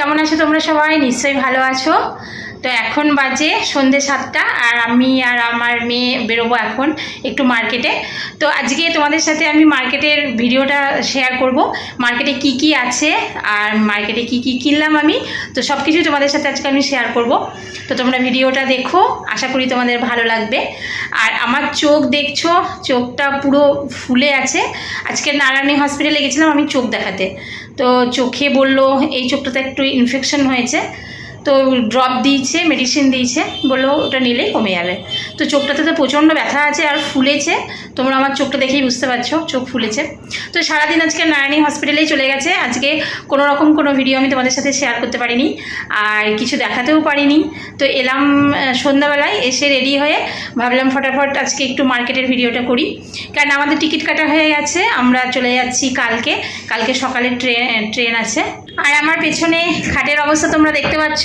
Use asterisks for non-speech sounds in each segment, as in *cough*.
কেমন আছো তোমরা সবাই? নিশ্চয়ই ভালো আছো। তো এখন বাজে সন্ধে সাতটা, আর আমি আর আমার মেয়ে বেরোবো এখন একটু মার্কেটে। তো আজকে তোমাদের সাথে আমি মার্কেটের ভিডিওটা শেয়ার করব। মার্কেটে কি কি আছে, আর মার্কেটে কি কি কিনলাম আমি, তো সব কিছুই তোমাদের সাথে আজকে আমি শেয়ার করব। তো তোমরা ভিডিওটা দেখো, আশা করি তোমাদের ভালো লাগবে। আর আমার চোখ দেখছ, চোখটা পুরো ফুলে আছে। আজকে নারায়ণী হসপিটালে গেছিলাম আমি চোখ দেখাতে। তো চোখে বলল এই চোখটাতে একটু ইনফেকশন হয়েছে। তো ড্রপ দিয়েছে মেডিসিন দিয়েছে, বলল ওটা নিলেই কমে যাবে। তো চোখটাতে তো প্রচণ্ড ব্যথা আছে আর ফুলেছে, তোমরা আমার চোখটা দেখেই বুঝতে পারছ, চোখ ফুলেছে। তো সারাদিন আজকে নারায়ণী হসপিটালেই চলে গেছে, আজকে কোনো রকম কোনো ভিডিও আমি তোমাদের সাথে শেয়ার করতে পারিনি, আর কিছু দেখাতেও পারিনি। তো এলাম সন্ধ্যাবেলায় এসে রেডি হয়ে ভাবলাম ফটাফট আজকে একটু মার্কেটের ভিডিওটা করি। কারণ আমাদের টিকিট কাটা হয়ে গেছে, আমরা চলে যাচ্ছি কালকে কালকে সকালে ট্রেন ট্রেন আছে। আর আমার পেছনে খাটের অবস্থা তোমরা দেখতে পাচ্ছ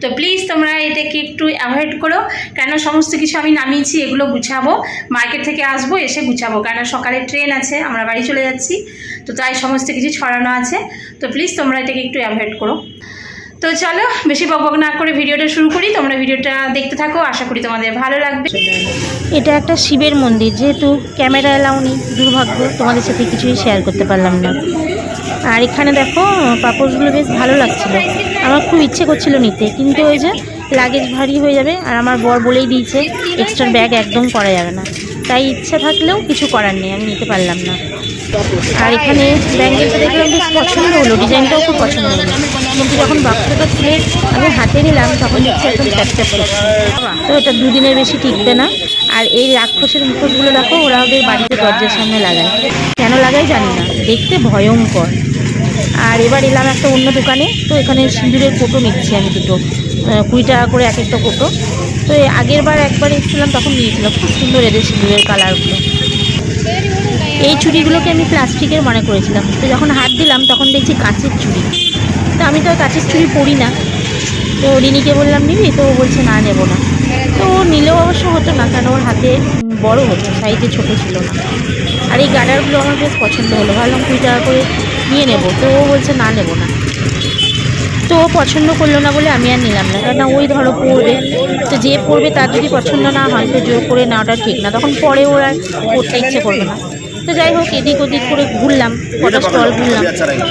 তো প্লিজ তোমরা এটাকে একটু অ্যাভয়েড করো। কেন সমস্ত কিছু আমি নামিয়েছি, এগুলো গুছাবো। মার্কেট থেকে আসব, এসে গুছাবো। কেন সকালে ট্রেন আছে, আমরা বাড়ি চলে যাচ্ছি। তো তাই সমস্ত কিছু ছড়ানো আছে। তো প্লিজ তোমরা এটাকে একটু অ্যাভয়েড করো। তো চলো, বেশি বকবক না করে ভিডিওটা শুরু করি। তোমরা ভিডিওটা দেখতে থাকো, আশা করি তোমাদের ভালো লাগবে। এটা একটা শিবের মন্দির, যেহেতু ক্যামেরা এলাও নেই, দুর্ভাগ্য, তোমাদের সাথে কিছুই শেয়ার করতে পারলাম না। আর এখানে দেখো, পাপড়গুলো বেশ ভালো লাগছিল। আমার খুব ইচ্ছে করছিল নিতে, কিন্তু ওই যে লাগেজ ভারী হয়ে যাবে আর আমার বর বলেই দিয়েছে এক্সট্রা ব্যাগ একদম করা যাবে না। তাই ইচ্ছা থাকলেও কিছু করার নেই, আমি নিতে পারলাম না। আর এখানে ব্যাঙ্গেলটা দেখলাম বেশ পছন্দ হলো, ডিজাইনটাও খুব পছন্দ হলো। কিন্তু যখন বাক্সটা খুলে আমি হাতে নিলাম, তখন দেখছি একদম ট্যাপট্যাপ করছে তো এটা দুদিনের বেশি টিকবে না। আর এই রাক্ষসের মুখোশগুলো দেখো, ওরা ওদের বাড়িতে দরজার সামনে লাগায়। কেন লাগায় জানি না, দেখতে ভয়ঙ্কর। আর এবার এলাম একটা অন্য দোকানে। তো এখানে সিঁদুরের কোটো নিচ্ছি আমি দুটো কুড়ি টাকা করে এক একটা কোটো তো আগের বার একবার এসেছিলাম, তখন নিয়েছিলাম। খুব সুন্দর এদের সিঁদুরের কালারগুলো। এই চুড়িগুলোকে আমি প্লাস্টিকের মনে করেছিলাম। তো যখন হাত দিলাম, তখন দেখছি কাঁচের চুড়ি। তো আমি তো কাঁচের চুড়ি পরি না। তো রিনিকে বললাম, নিবি? তো ও বলছে, না, নেব না। তো ও নিলেও অবশ্য হতো না, কারণ ওর হাতে বড় হতো, সাইজে ছোটো ছিল না। আর এই গার্ডারগুলো আমার বেশ পছন্দ হলো। ভাবলাম কুড়ি টাকা করে নিয়ে নেব। তো ও বলছে না নেব না। তো ও পছন্দ করল না বলে আমি আর নিলাম না। কারণ ওই ধরো পড়বে তো যে পড়বে তার যদি পছন্দ না হয় তো জোর করে নেওয়াটা ঠিক না। তখন পরে ওর আর পড়তে ইচ্ছে করবে না। তো যাই হোক এদিক ওদিক করে ঘুরলাম কটা স্টল ঘুরলাম।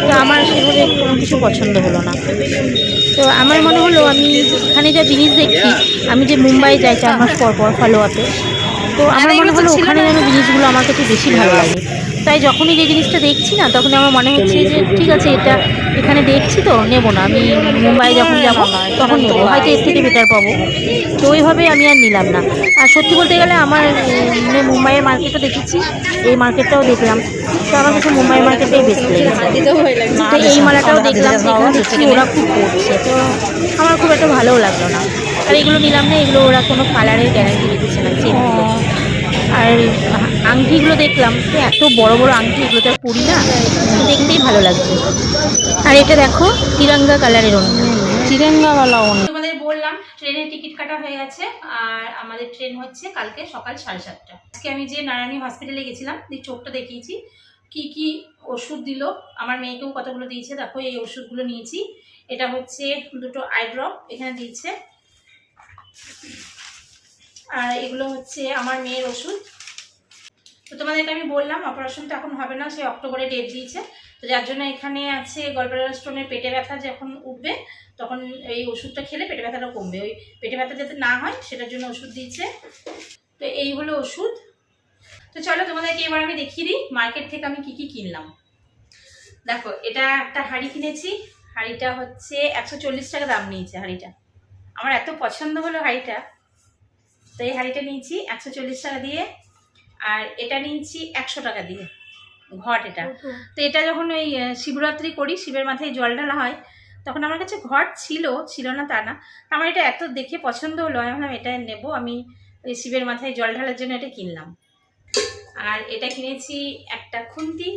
তো আমার সেভাবে কোনো কিছু পছন্দ হলো না। তো আমার মনে হলো আমি এখানে যা জিনিস দেখছি আমি যে মুম্বাই যাই চার মাস পর পর ফলো আপে তো আমার মনে হলো ওখানে যেন জিনিসগুলো আমার কাছে বেশি ভালো লাগে। তাই যখনই যে জিনিসটা দেখছি না তখন আমার মনে হচ্ছে যে ঠিক আছে এটা এখানে দেখছি তো নেব না। আমি মুম্বাই যখন যাব তখন নেব। হয়তো এর থেকে বেটার পাবো। তো ওইভাবেই আমি আর নিলাম না। আর সত্যি বলতে গেলে আমার মানে মুম্বাইয়ের মার্কেটও দেখেছি এই মার্কেটটাও দেখলাম। তো আমার কাছে মুম্বাই মার্কেটেই বেস্ট লেগেছে। *laughs* তো এই মালাটাও দেখলাম এখানে দেখছি ওরা খুব করছে। তো আমার খুব একটা ভালোও লাগল না। আর এগুলো নিলাম না এগুলো ওরা কোনো কালারের গ্যারান্টি দিচ্ছে না চেনগুলো আর আংটিগুলো দেখলাম তো এত বড় বড় আংটি এগুলো তো আর পরি না দেখতেই ভালো লাগছে। আর এটা দেখো তিরঙ্গা কালারের অন্য। তিরঙ্গাওয়ালা অন্য। তোমাদের বললাম ট্রেনের টিকিট কাটা হয়ে গেছে আর আমাদের ট্রেন হচ্ছে কালকে সকাল সাড়ে সাতটা। আজকে আমি যে নারায়ণী হসপিটালে গেছিলাম দিয়ে চোখটা দেখিয়েছি কি কি ওষুধ দিল আমার মেয়েকেও কতগুলো দিয়েছে দেখো এই ওষুধগুলো নিয়েছি। এটা হচ্ছে দুটো আইড্রপ এখানে দিয়েছে আর এগুলো হচ্ছে আমার মেয়ের ওষুধ। তো তোমাদেরকে আমি বললাম অপারেশন তো এখন হবে না, সে অক্টোবরে ডেট দিয়েছে। তো যার জন্য এখানে আছে গলব্লাডার স্টোনের পেটে ব্যথা যখন উঠবে, তখন এই ওষুধটা খেলে পেটে ব্যথাটা কমবে। ওই পেটে ব্যথা যাতে না হয়, সেটার জন্য ওষুধ দিয়েছে। তো এই হলো ওষুধ। তো চলো তোমাদেরকে এবার আমি দেখিয়ে দিই মার্কেট থেকে আমি কি কি কিনলাম। দেখো, এটা একটা হাঁড়ি কিনেছি, হাঁড়িটা হচ্ছে একশো চল্লিশ টাকা দাম নিয়েছে হাঁড়িটা। আমার এত পছন্দ হলো হাঁড়িটা তো এই হাঁড়িটা নিয়েছি একশো চল্লিশ টাকা দিয়ে আর এটা নিয়েছি একশো টাকা দিয়ে ঘট এটা। তো এটা যখন ওই শিবরাত্রি করি শিবের মাথায় জল ঢালা হয় তখন আমার কাছে ঘট ছিল ছিল না তা না। আমার এটা এত দেখে পছন্দ হলো আমি ভাবলাম এটা নেব আমি ওই শিবের মাথায় জল ঢালার জন্য এটা কিনলাম। আর এটা কিনেছি একটা খুন্তি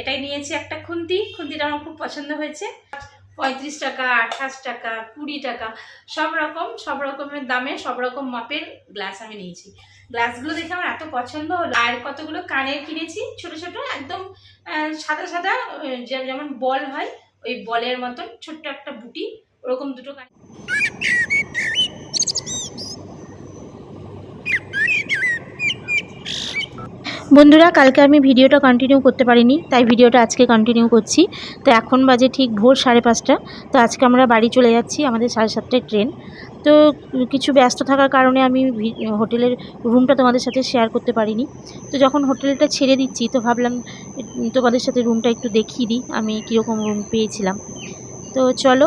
এটাই নিয়েছি একটা খুন্তি খুন্তিটা আমার খুব পছন্দ হয়েছে। পঁয়ত্রিশ টাকা, আঠাশ টাকা, কুড়ি টাকা, সব রকম, সব রকমের দামে, সব রকম মাপের গ্লাস আমি নিয়েছি। গ্লাসগুলো দেখে আমার এত পছন্দ হলো। আর কতগুলো কানের কিনেছি? ছোট ছোট, একদম সাদা সাদা যেমন বল হয়, ওই বলের মতন ছোট্ট একটা বুটি, ওরকম দুটো কানে বন্ধুরা, কালকে আমি ভিডিওটা কন্টিনিউ করতে পারিনি, তাই ভিডিওটা আজকে কন্টিনিউ করছি। তো এখন বাজে ঠিক ভোর সাড়ে পাঁচটা। তো আজকে আমরা বাড়ি চলে যাচ্ছি আমাদের সাড়ে সাতটায় ট্রেন। তো কিছু ব্যস্ত থাকার কারণে আমি হোটেলের রুমটা তোমাদের সাথে শেয়ার করতে পারিনি। তো যখন হোটেলটা ছেড়ে দিচ্ছি, তো ভাবলাম তোমাদের সাথে রুমটা একটু দেখিয়ে দিই, আমি কীরকম রুম পেয়েছিলাম। তো চলো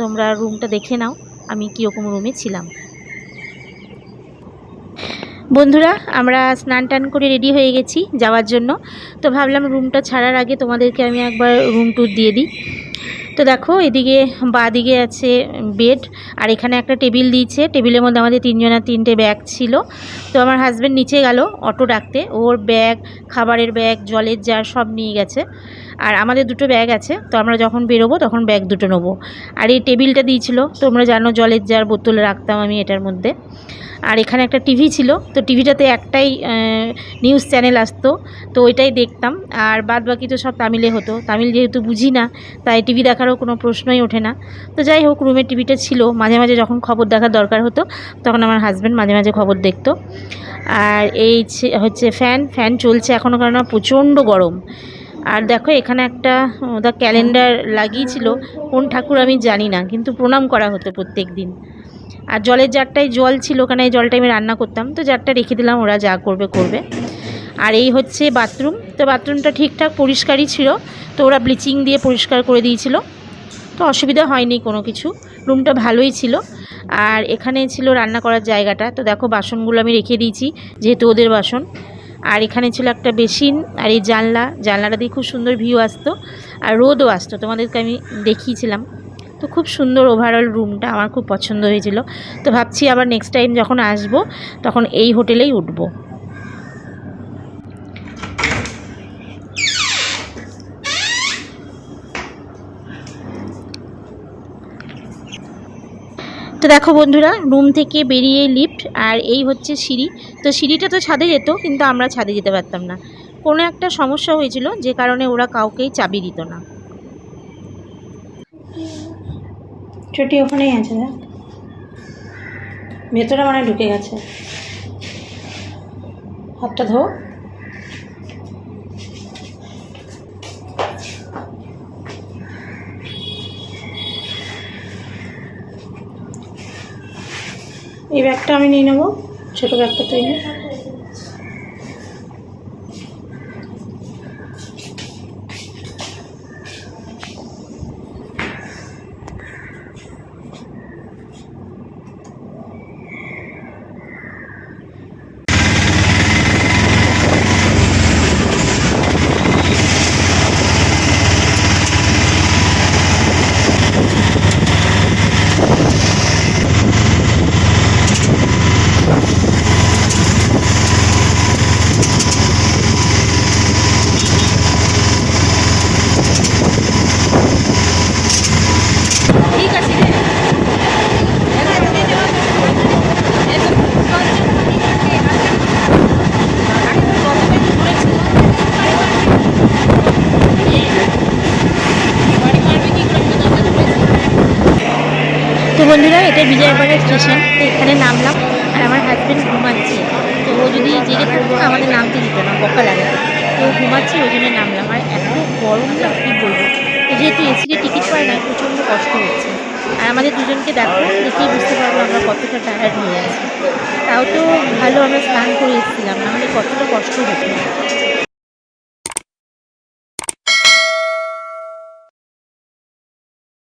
তোমরা রুমটা দেখে নাও, আমি কীরকম রুমে ছিলাম। বন্ধুরা, আমরা স্নান টান করে রেডি হয়ে গেছি যাওয়ার জন্য। তো ভাবলাম রুমটা ছাড়ার আগে তোমাদেরকে আমি একবার রুম ট্যুর দিয়ে দিই। তো দেখো, এদিকে বাঁ দিকে আছে বেড আর এখানে একটা টেবিল দিয়েছে। টেবিলের মধ্যে আমাদের তিনজনের তিনটে ব্যাগ ছিল। তো আমার হাজব্যান্ড নিচে গেল অটো ডাকতে ওর ব্যাগ খাবারের ব্যাগ জলের জার সব নিয়ে গেছে। আর আমাদের দুটো ব্যাগ আছে, তো আমরা যখন বেরোবো তখন ব্যাগ দুটো নেব। আর এই টেবিলটা দিয়েছিল, তোমরা জানো জলের জার বোতল রাখতাম আমি এটার মধ্যে। আর এখানে একটা টিভি ছিল, তো টিভিটাতে একটাই নিউজ চ্যানেল আসতো, তো ওইটাই দেখতাম। আর বাদ বাকি তো সব তামিলে হতো, তামিল যেহেতু বুঝি না, তাই টিভি দেখারও কোনো প্রশ্নই ওঠে না। তো যাই হোক রুমের টিভিটা ছিল, মাঝে মাঝে যখন খবর দেখার দরকার হতো, তখন আমার হাজব্যান্ড মাঝে মাঝে খবর দেখতো। আর এই হচ্ছে ফ্যান ফ্যান চলছে এখনও কারণ প্রচণ্ড গরম। আর দেখো, এখানে একটা ওটা ক্যালেন্ডার লাগিয়েছিল। কোন ঠাকুর আমি জানি না, কিন্তু প্রণাম করা হতো প্রত্যেক দিন। আর জলের জারটায় জল ছিল, ওখানে জলটা আমি রান্না করতাম। তো জারটা রেখে দিলাম, ওরা যা করবে করবে। আর এই হচ্ছে বাথরুম। তো বাথরুমটা ঠিকঠাক পরিষ্কারই ছিল। তো ওরা ব্লিচিং দিয়ে পরিষ্কার করে দিয়েছিল। তো অসুবিধা হয়নি কোনো কিছু। রুমটা ভালোই ছিল। আর এখানে ছিল রান্না করার জায়গাটা। তো দেখো, বাসনগুলো আমি রেখে দিয়েছি, যেহেতু ওদের বাসন। আর এখানে ছিল একটা বেসিন আর এই জানলা, জানলাটা দিয়ে খুব সুন্দর ভিউ আসতো, আর রোদও আসতো, তোমাদেরকে আমি দেখিয়েছিলাম। তো খুব সুন্দর ওভারঅল রুমটা আমার খুব পছন্দ হয়েছিল। তো ভাবছি আবার নেক্সট টাইম যখন আসব, তখন এই হোটেলেই উঠবো। তো দেখো বন্ধুরা রুম থেকে বেরিয়ে লিফট আর এই হচ্ছে সিঁড়ি। তো সিঁড়িটা তো ছাদে যেত, কিন্তু আমরা ছাদে যেতে পারতাম না। কোনো একটা সমস্যা হয়েছিল, যে কারণে ওরা কাউকেই চাবি দিত না। ছুটি ওখানেই আছে ভেতরে মানে ঢুকে গেছে। হাতটা ধো। এই ব্যাগটা আমি নিয়ে নেব ছোটো ব্যাগটা তুই নে। ঠিক আছে তো বন্ধুরা, এটা বিজয়বাড়া স্টেশন। তো এখানে নামলাম আর আমার হাজব্যান্ড ঘুমাচ্ছে। তো ও যদি জেগে থাকতো, আমাদের নামতে দিত না, বকা লাগে। তো ঘুমাচ্ছে, ওই জন্য নামলাম। আর এত গরম না, কী বলব? যেহেতু এসিতে টিকিট পাই না, প্রচণ্ড কষ্ট হচ্ছে। আর আমাদের দুজনকে দেখো, দেখেই বুঝতে পারব আমরা কতটা টায়ার্ড হয়ে আছি। তাও তো ভালো আমরা স্নান করে এসেছিলাম নাহলে কতটা কষ্ট হতো।